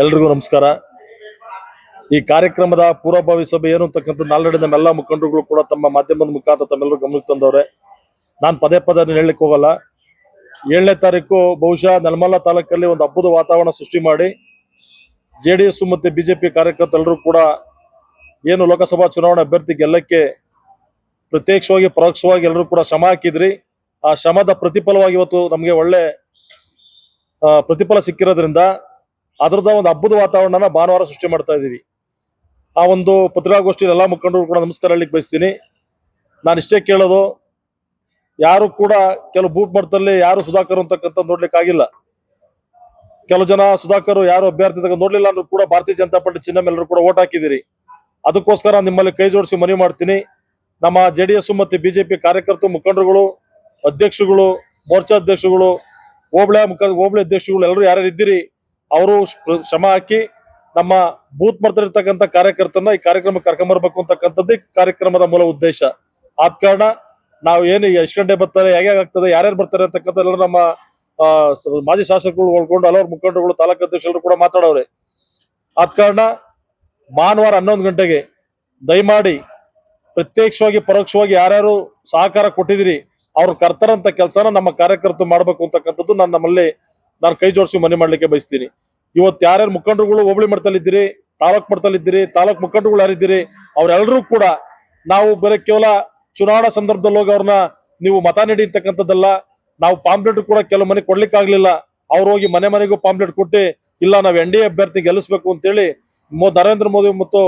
ಎಲ್ರಿಗೂ ನಮಸ್ಕಾರ. ಈ ಕಾರ್ಯಕ್ರಮದ ಪೂರ್ವಭಾವಿ ಸಭೆ ಏನು ಅಂತಕ್ಕಂಥ ನಾಲ್ನಡೆ ನಮ್ಮೆಲ್ಲ ಮುಖಂಡರುಗಳು ಕೂಡ ತಮ್ಮ ಮಾಧ್ಯಮದ ಮುಖಾಂತರ ತಮ್ಮೆಲ್ಲರೂ ಗಮನಕ್ಕೆ ತಂದವ್ರೆ. ನಾನು ಪದೇ ಪದೇ ಹೇಳಲಿಕ್ಕೆ ಹೋಗಲ್ಲ. ಏಳನೇ ತಾರೀಕು ಬಹುಶಃ ನೆಲಮಲ್ಲ ತಾಲೂಕಲ್ಲಿ ಒಂದು ಹಬ್ಬದ ವಾತಾವರಣ ಸೃಷ್ಟಿ ಮಾಡಿ ಜೆ ಡಿ ಎಸ್ ಮತ್ತು ಬಿಜೆಪಿ ಕಾರ್ಯಕರ್ತರೆಲ್ಲರೂ ಕೂಡ ಏನು ಲೋಕಸಭಾ ಚುನಾವಣೆ ಅಭ್ಯರ್ಥಿ ಗೆಲ್ಲಕ್ಕೆ ಪ್ರತ್ಯಕ್ಷವಾಗಿ, ಪರೋಕ್ಷವಾಗಿ ಎಲ್ಲರೂ ಕೂಡ ಶ್ರಮ ಹಾಕಿದ್ರಿ. ಆ ಶ್ರಮದ ಪ್ರತಿಫಲವಾಗಿ ಇವತ್ತು ನಮಗೆ ಒಳ್ಳೆ ಪ್ರತಿಫಲ ಸಿಕ್ಕಿರೋದ್ರಿಂದ ಅದರದ ಒಂದು ಹಬ್ಬದ ವಾತಾವರಣನ ಭಾನುವಾರ ಸೃಷ್ಟಿ ಮಾಡ್ತಾ ಇದ್ದೀವಿ. ಆ ಒಂದು ಪತ್ರಿಕಾಗೋಷ್ಠಿ ಎಲ್ಲ ಮುಖಂಡರು ಕೂಡ ನಮಸ್ಕಾರ ಹೇಳಲಿಕ್ಕೆ ಬಯಸ್ತೀನಿ. ನಾನು ಇಷ್ಟೇ ಕೇಳೋದು, ಯಾರು ಕೂಡ ಕೆಲವು ಬೂಟ್ ಮಟ್ಟದಲ್ಲಿ ಯಾರು ಸುಧಾಕರ್ ಅಂತಕ್ಕಂಥ ನೋಡ್ಲಿಕ್ಕೆ ಆಗಿಲ್ಲ. ಕೆಲವು ಜನ ಸುಧಾಕರ್ ಯಾರು ಅಭ್ಯರ್ಥಿ ತಗೊಂಡು ನೋಡ್ಲಿಲ್ಲ ಅಂದ್ರೂ ಕೂಡ ಭಾರತೀಯ ಜನತಾ ಪಾರ್ಟಿ ಚಿನ್ನ ಮೇಲೆ ಕೂಡ ಓಟ್ ಹಾಕಿದಿರಿ ಅದಕ್ಕೋಸ್ಕರ ನಿಮ್ಮಲ್ಲಿ ಕೈ ಜೋಡಿಸಿ ಮನವಿ ಮಾಡ್ತೀನಿ. ನಮ್ಮ ಜೆ ಡಿ ಎಸ್ ಮತ್ತು ಬಿಜೆಪಿ ಕಾರ್ಯಕರ್ತರು, ಮುಖಂಡರುಗಳು, ಅಧ್ಯಕ್ಷರುಗಳು, ಮೋರ್ಚಾ ಅಧ್ಯಕ್ಷರುಗಳು, ಹೋಬಳಿ ಮುಖ ಹೋಬಳಿ ಅಧ್ಯಕ್ಷರುಗಳು ಎಲ್ಲರೂ ಯಾರ್ಯಾರು ಇದ್ದೀರಿ ಅವರು ಶ್ರಮ ಹಾಕಿ ನಮ್ಮ ಬೂತ್ ಮಟ್ಟದಲ್ಲಿರ್ತಕ್ಕಂಥ ಕಾರ್ಯಕರ್ತರನ್ನ ಈ ಕಾರ್ಯಕ್ರಮಕ್ಕೆ ಕರ್ಕೊಂಬರ್ಬೇಕು ಅಂತಕ್ಕಂಥದ್ದು ಕಾರ್ಯಕ್ರಮದ ಮೂಲ ಉದ್ದೇಶ. ಆದ ಕಾರಣ ನಾವು ಏನು ಎಷ್ಟು ಗಂಟೆ ಬರ್ತಾರೆ, ಹೇಗೆ ಆಗ್ತದೆ ಯಾರ್ಯಾರು ಬರ್ತಾರೆ ಅಂತಕ್ಕಂಥ ಎಲ್ಲರೂ ನಮ್ಮ ಮಾಜಿ ಶಾಸಕರು ಒಳ್ಕೊಂಡು ಹಲವಾರು ಮುಖಂಡರುಗಳು, ತಾಲೂಕು ಅಧ್ಯಕ್ಷರು ಕೂಡ ಮಾತಾಡೋರೆ ಆದ ಕಾರಣ ಭಾನುವಾರ ಹನ್ನೊಂದು ಗಂಟೆಗೆ ದಯಮಾಡಿ ಪ್ರತ್ಯಕ್ಷವಾಗಿ, ಪರೋಕ್ಷವಾಗಿ ಯಾರ್ಯಾರು ಸಹಕಾರ ಕೊಟ್ಟಿದಿರಿ ಅವ್ರು ಕರ್ತಾರಂತ ಕೆಲಸನ ನಮ್ಮ ಕಾರ್ಯಕರ್ತರು ಮಾಡ್ಬೇಕು ಅಂತಕ್ಕಂಥದ್ದು ನಾನು ನಮ್ಮಲ್ಲಿ, ನಾನು ಕೈ ಜೋಡಿಸಿ ಮನೆ ಮಾಡ್ಲಿಕ್ಕೆ ಬಯಸ್ತೀನಿ. ಇವತ್ತು ಯಾರ್ಯಾರು ಮುಖಂಡರುಗಳು ಹೋಬಳಿ ಮಟ್ಟದಲ್ಲಿದ್ದೀರಿ ತಾಲೂಕು ಮಟ್ಟದಲ್ಲಿದ್ದೀರಿ ತಾಲೂಕ್ ಮುಖಂಡರುಗಳು ಯಾರಿದ್ದೀರಿ ಅವ್ರೆಲ್ಲರೂ ಕೂಡ ನಾವು ಬರೀ ಕೇವಲ ಚುನಾವಣಾ ಸಂದರ್ಭದಲ್ಲಿ ಹೋಗಿ ಅವ್ರನ್ನ ನೀವು ಮತ ನೀಡಿ ಅಂತಕ್ಕಂಥದ್ದಲ್ಲ, ನಾವು ಪಾಂಪ್ಲೆಟ್ ಕೂಡ ಕೆಲವು ಮನೆ ಕೊಡ್ಲಿಕ್ಕೆ ಆಗ್ಲಿಲ್ಲ ಅವ್ರು ಹೋಗಿ ಮನೆ ಮನೆಗೂ ಪಾಂಪ್ಲೆಟ್ ಕೊಟ್ಟು, ಇಲ್ಲ, ನಾವು ಎನ್ ಡಿ ಎ ಅಭ್ಯರ್ಥಿ ಗೆಲ್ಲಿಸ್ಬೇಕು ಅಂತೇಳಿ ಮೋ, ನರೇಂದ್ರ ಮೋದಿ ಮತ್ತು,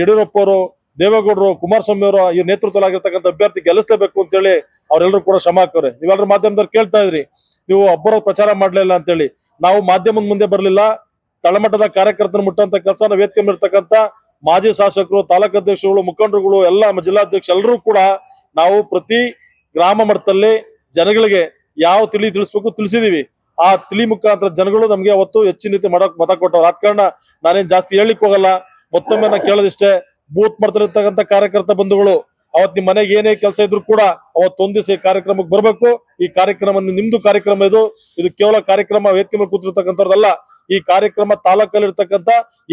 ಯಡಿಯೂರಪ್ಪ ಅವರು ದೇವೇಗೌಡರು, ಕುಮಾರಸ್ವಾಮಿ ಅವರು ಈ ನೇತೃತ್ವದಲ್ಲಿರ್ತಕ್ಕಂಥ ಅಭ್ಯರ್ಥಿ ಗೆಲ್ಲಿಸಲೇಬೇಕು ಅಂತೇಳಿ ಅವರೆಲ್ಲರೂ ಕೂಡ ಶ್ರಮ ಹಾಕವ್ರೆ ನೀವೆಲ್ಲರೂ ಮಾಧ್ಯಮದವ್ರು ಕೇಳ್ತಾ ಇದ್ರಿ. ನೀವು ಒಬ್ಬರ ಪ್ರಚಾರ ಮಾಡಲಿಲ್ಲ ಅಂತೇಳಿ. ನಾವು ಮಾಧ್ಯಮದ ಮುಂದೆ ಬರಲಿಲ್ಲ. ತಳಮಟ್ಟದ ಕಾರ್ಯಕರ್ತರ ಮುಟ್ಟಂತ ಕೆಲಸ ನಾವು ವೇದಿಕೆ ಇರ್ತಕ್ಕಂಥ ಮಾಜಿ ಶಾಸಕರು, ತಾಲೂಕು ಅಧ್ಯಕ್ಷರುಗಳು, ಮುಖಂಡರುಗಳು, ಎಲ್ಲ ಜಿಲ್ಲಾಧ್ಯಕ್ಷ ಎಲ್ಲರೂ ಕೂಡ ನಾವು ಪ್ರತಿ ಗ್ರಾಮ ಮಟ್ಟದಲ್ಲಿ ಜನಗಳಿಗೆ ಯಾವ ತಿಳಿ ತಿಳಿಸ್ಬೇಕು ತಿಳಿಸಿದೀವಿ. ಆ ತಿಳಿ ಮುಖಾಂತರ ಜನಗಳು ನಮ್ಗೆ ಅವತ್ತು ಹೆಚ್ಚಿನ ರೀತಿ ಮಾಡಕ್ ಮತ ಕೊಟ್ಟವ್ರು. ಆದ ಕಾರಣ ನಾನೇನ್ ಜಾಸ್ತಿ ಹೇಳಿಕ್ ಹೋಗಲ್ಲ. ಮತ್ತೊಮ್ಮೆ ನಾ ಕೇಳೋದಿಷ್ಟೇ ಬೂತ್ ಮಾಡ್ತಿರ್ತಕ್ಕಂಥ ಕಾರ್ಯಕರ್ತ ಬಂಧುಗಳು ಅವತ್ ನಿಮ್ಮ ಮನೆಗೆ ಏನೇ ಕೆಲಸ ಇದ್ರು ಕೂಡ ಅವತ್ತು ದಿವಸ ಈ ಕಾರ್ಯಕ್ರಮಕ್ಕೆ ಬರಬೇಕು. ಈ ಕಾರ್ಯಕ್ರಮ ನಿಮ್ದು ಕಾರ್ಯಕ್ರಮ ಇದು. ಇದು ಕೇವಲ ಕಾರ್ಯಕ್ರಮ ವೇದಿಕೆ ಮೇಲೆ ಕೂತಿರ್ತಕ್ಕಂಥದ್ದಲ್ಲ ಈ ಕಾರ್ಯಕ್ರಮ ತಾಲೂಕಲ್ಲಿ ಇರ್ತಕ್ಕಂಥ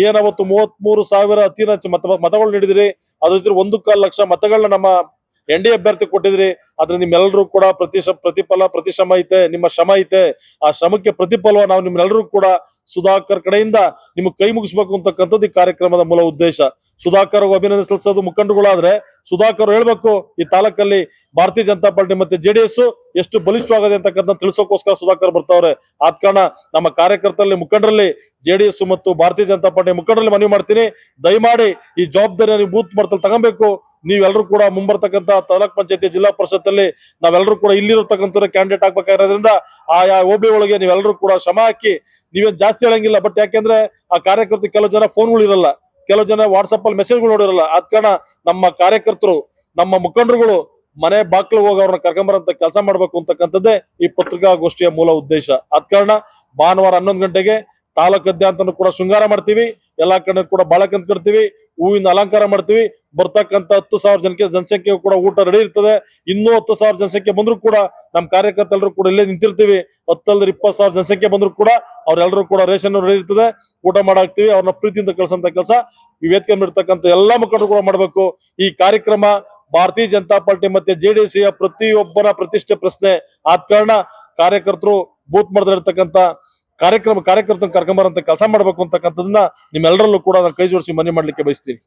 ಏನವತ್ತು ಮೂವತ್ತ್ ಮೂರು ಸಾವಿರ ಅತಿ ಹೆಚ್ಚು ಮತ ಮತಗಳು ನೀಡಿದ್ರಿ. ಅದ್ರ ಜೊತೆ ಒಂದು ಕಾಲು ಲಕ್ಷ ಮತಗಳನ್ನ ನಮ್ಮ ಎನ್ ಡಿ ಅಭ್ಯರ್ಥಿ ಕೊಟ್ಟಿದ್ರಿ, ಆದ್ರೆ ನಿಮ್ಮೆಲ್ಲರೂ ಕೂಡ ಪ್ರತಿ ಪ್ರತಿಫಲ, ಪ್ರತಿಶ್ರಮ ಐತೆ, ನಿಮ್ಮ ಶ್ರಮ ಐತೆ. ಆ ಶ್ರಮಕ್ಕೆ ಪ್ರತಿಫಲ ನಾವು ನಿಮ್ಮೆಲ್ಲರೂ ಕೂಡ ಸುಧಾಕರ್ ಕಡೆಯಿಂದ ನಿಮ್ಗೆ ಕೈ ಮುಗಿಸ್ಬೇಕು ಅಂತಕ್ಕಂಥದ್ದು ಈ ಕಾರ್ಯಕ್ರಮದ ಮೂಲ ಉದ್ದೇಶ. ಸುಧಾಕರ್ ಅಭಿನಂದನೆ ಸಲ್ಲಿಸೋದು ಮುಖಂಡರುಗಳಾದ್ರೆ, ಸುಧಾಕರ್ ಹೇಳ್ಬೇಕು, ಈ ತಾಲೂಕಲ್ಲಿ ಭಾರತೀಯ ಜನತಾ ಪಾರ್ಟಿ ಮತ್ತೆ ಜೆಡಿಎಸ್ ಎಷ್ಟು ಬಲಿಷ್ಠವಾಗದೆ ಅಂತಕ್ಕಂಥ ತಿಳಿಸೋಕೋಸ್ಕರ ಸುಧಾಕರ್ ಬರ್ತಾವ್ರೆ. ಆದ ಕಾರಣ ನಮ್ಮ ಕಾರ್ಯಕರ್ತರಲ್ಲಿ, ಮುಖಂಡರಲ್ಲಿ ಜೆಡಿಎಸ್ ಮತ್ತು ಭಾರತೀಯ ಜನತಾ ಪಾರ್ಟಿ ಮುಖಂಡರಲ್ಲಿ ಮನವಿ ಮಾಡ್ತೀನಿ. ದಯಮಾಡಿ ಈ ಜವಾಬ್ದಾರಿ ನೀವು ಬೂತ್ ಮಾಡ್ತಲ್ಲಿ ತಗೊಬೇಕು. ನೀವೆಲ್ಲರೂ ಕೂಡ ಮುಂಬರ್ತಕ್ಕಂಥ ತಾಲೂಕ್ ಪಂಚಾಯತಿ ಜಿಲ್ಲಾ ಪರಿಷತ್ ಅಲ್ಲಿ ನಾವೆಲ್ಲರೂ ಕೂಡ ಇಲ್ಲಿರತಕ್ಕಂಥ ಕ್ಯಾಂಡಿಡೇಟ್ ಆಗ್ಬೇಕಾಗಿರೋದ್ರಿಂದ ಆಯಾ ಓಬಿ ಒಳಗೆ ನೀವೆಲ್ಲರೂ ಕೂಡ ಶ್ರಮ ಹಾಕಿ, ನೀವೇನ್ ಜಾಸ್ತಿ ಹೇಳಂಗಿಲ್ಲ ಬಟ್ ಯಾಕೆಂದ್ರೆ ಆ ಕಾರ್ಯಕರ್ತರು ಕೆಲವು ಜನ ಫೋನ್ಗಳು ಇರಲ್ಲ, ಕೆಲವು ಜನ ವಾಟ್ಸಪ್ ಅಲ್ಲಿ ಮೆಸೇಜ್ಗಳು ನೋಡಿರಲ್ಲ, ಆದ ಕಾರಣ ನಮ್ಮ ಕಾರ್ಯಕರ್ತರು, ನಮ್ಮ ಮುಖಂಡರುಗಳು ಮನೆ ಬಾಕ್ಲಿಗೆ ಹೋಗಿ ಅವ್ರನ್ನ ಕರ್ಕೊಂಬರಂತ ಕೆಲಸ ಮಾಡ್ಬೇಕು ಅಂತಕ್ಕಂಥದ್ದೇ ಈ ಪತ್ರಿಕಾಗೋಷ್ಠಿಯ ಮೂಲ ಉದ್ದೇಶ. ಆದ ಕಾರಣ ಭಾನುವಾರ ಹನ್ನೊಂದು ಗಂಟೆಗೆ ತಾಲೂಕಾದ್ಯಂತನೂ ಕೂಡ ಶೃಂಗಾರ ಮಾಡ್ತೀವಿ, ಎಲ್ಲಾ ಕಡೆ ಕೂಡ ಬಾಳಕಂತ ಕಟ್ತೀವಿ ಹೂವಿನ ಅಲಂಕಾರ ಮಾಡ್ತೀವಿ. ಬರ್ತಕ್ಕಂತ ಹತ್ತು ಸಾವಿರ ಜನಕ್ಕೆ ಜನಸಂಖ್ಯೆ ಕೂಡ ಊಟ ರೆಡಿ ಇರ್ತದೆ. ಇನ್ನೂ ಹತ್ತು ಸಾವಿರ ಜನಸಂಖ್ಯೆ ಬಂದ್ರು ಕೂಡ ನಮ್ಮ ಕಾರ್ಯಕರ್ತರೆಲ್ಲರೂ ಕೂಡ ಇಲ್ಲೇ ನಿಂತಿರ್ತೀವಿ. ಹತ್ತಲ್ದ್ರ ಇಪ್ಪತ್ತು ಸಾವಿರ ಜನಸಂಖ್ಯೆ ಬಂದ್ರು ಕೂಡ ಅವ್ರೆಲ್ಲರೂ ಕೂಡ ರೇಷನ್ ರೆಡಿ ಇರ್ತದೆ. ಊಟ ಮಾಡಾಕ್ತಿವಿ. ಅವ್ರನ್ನ ಪ್ರೀತಿಯಿಂದ ಕಳ್ಸಂತ ಕೆಲಸ. ಈ ವೇದಿಕೆ ಇರ್ತಕ್ಕಂಥ ಎಲ್ಲಾ ಮುಖಂಡರು ಕೂಡ ಮಾಡ್ಬೇಕು. ಈ ಕಾರ್ಯಕ್ರಮ ಭಾರತೀಯ ಜನತಾ ಪಾರ್ಟಿ ಮತ್ತೆ ಜೆಡಿಎಸ್ ಪ್ರತಿಯೊಬ್ಬರ ಪ್ರತಿಷ್ಠೆ ಪ್ರಶ್ನೆ ಆದ ಕಾರಣ ಕಾರ್ಯಕರ್ತರು ಬೂತ್ ಮಟ್ಟದಲ್ಲಿರ್ತಕ್ಕಂಥ ಕಾರ್ಯಕ್ರಮ ಕಾರ್ಯಕರ್ತನ ಕರ್ಕೊಂಬರಂತ ಕೆಲಸ ಮಾಡ್ಬೇಕು ಅಂತಕ್ಕಂಥದನ್ನ ನಿಮ್ಮೆಲ್ಲರಲ್ಲೂ ಕೂಡ ಕೈ ಜೋಡಿಸಿ ಮನೆ ಮಾಡ್ಲಿಕ್ಕೆ ಬಯಸ್ತೀನಿ.